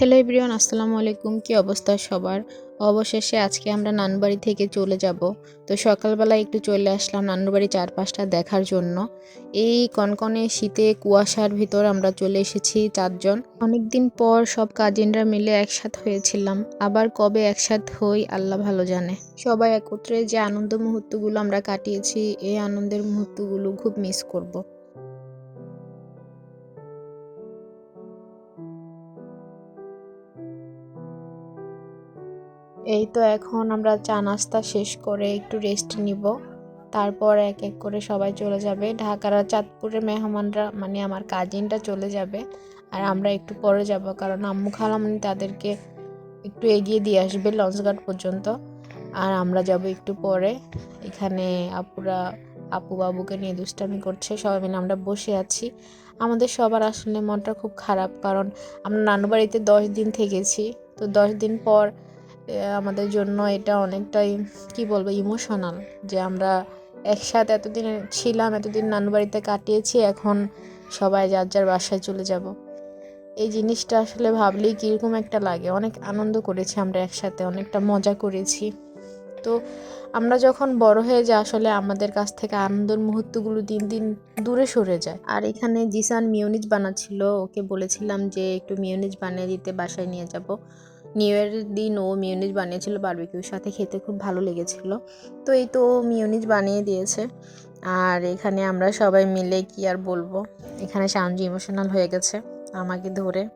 Hello everyone আসসালামু আলাইকুম। কি অবস্থা সবার? অবশেষে আজকে আমরা নানবাড়ি থেকে চলে যাব। তো সকালবেলা একটু চলে আসলাম নানুবাড়ি চারপাশটা দেখার জন্য। এই কনকনে শীতে কুয়াশার ভিতর আমরা চলে এসেছি চারজন। অনেকদিন পর সব কাজিনরা মিলে একসাথ হয়েছিলাম। আবার কবে একসাথ হই, আল্লাহ ভালো জানে। সবাই একত্রে যে আনন্দ মুহূর্তগুলো আমরা কাটিয়েছি, এই আনন্দের মুহূর্তগুলো খুব মিস করব। এই তো এখন আমরা চা নাস্তা শেষ করে একটু রেস্ট নিব। তারপর এক এক করে সবাই চলে যাবে। ঢাকার চাঁদপুরের মেহমানরা মানে আমার কাজিনটা চলে যাবে। আর আমরা একটু পরে যাব কারণ আম্মু খালামনি তাদেরকে একটু এগিয়ে দিয়ে আসবে লঞ্চঘাট পর্যন্ত। আর আমরা যাব একটু পরে। এখানে আপুরা, আপু বাবুকে নিয়ে দুষ্টামি করছে। সবাই মিলে আমরা বসে আছি। আমাদের সবার আসলে মনটা খুব খারাপ কারণ আমরা নানু বাড়িতে দশ দিন থেকেছি। তো দশ দিন পর আমাদের জন্য এটা অনেকটাই, কি বলব ইমোশনাল যে আমরা একসাথে এতদিন ছিলাম, এতদিন নানু বাড়িতে কাটিয়েছি, এখন সবাই যার যার বাসায় চলে যাব। এই জিনিসটা আসলে ভাবলেই কীরকম একটা লাগে। অনেক আনন্দ করেছি আমরা একসাথে, অনেকটা মজা করেছি। তো আমরা যখন বড় হয়ে যাই, আসলে আমাদের কাছ থেকে আনন্দের মুহূর্তগুলো দিন দিন দূরে সরে যায়। আর এখানে জিসান মিউনিজ বানাচ্ছিল, ওকে বলেছিলাম যে একটু মিউনিজ বানিয়ে দিতে, বাসায় নিয়ে যাব। নিউ ইয়ারের দিন ও মিউনিজ বানিয়েছিল বারবিকিউর সাথে, খেতে খুব ভালো লেগেছিল। তো এই তো মিউনিজ বানিয়ে দিয়েছে। আর এখানে আমরা সবাই মিলে কি আর বলব? এখানে সামজি ইমোশনাল হয়ে গেছে আমাকে ধরে।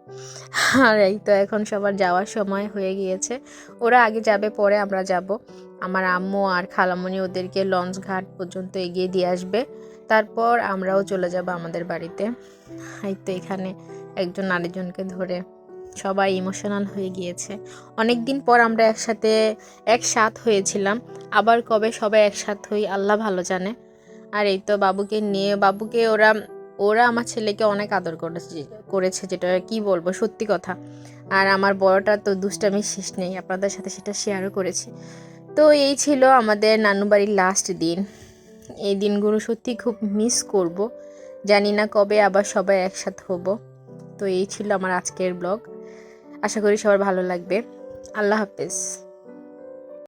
আর এই তো এখন সবার যাওয়ার সময় হয়ে গিয়েছে। ওরা আগে যাবে, পরে আমরা যাব। আমার আম্মু আর খালামণি ওদেরকে লঞ্চ ঘাট পর্যন্ত এগিয়ে দিয়ে আসবে। তারপর আমরাও চলে যাব আমাদের বাড়িতে। এই তো এখানে একজন আরেকজনকে ধরে সবাই ইমোশনাল হয়ে গিয়েছে। অনেক দিন পর আমরা একসাথে একসাথ হয়েছিলাম। আবার কবে সবাই একসাথ হই, আল্লাহ ভালো জানে। আর এই তো বাবুকে নিয়ে, বাবুকে ওরা ওরা আমার ছেলেকে অনেক আদর করেছে করেছে যেটা কি বলব, সত্যি কথা। আর আমার বড়টা তো দুষ্টামি শেষ নেই, আপনাদের সাথে সেটা শেয়ারও করেছি। তো এই ছিল আমাদের নানু বাড়ির লাস্ট দিন। এই দিনগুলো সত্যি খুব মিস করব। জানি না কবে আবার সবাই একসাথে হব। তো এই ছিল আমার আজকের ব্লগ আশা করি সবার ভালো লাগবে। আল্লাহ হাফেজ।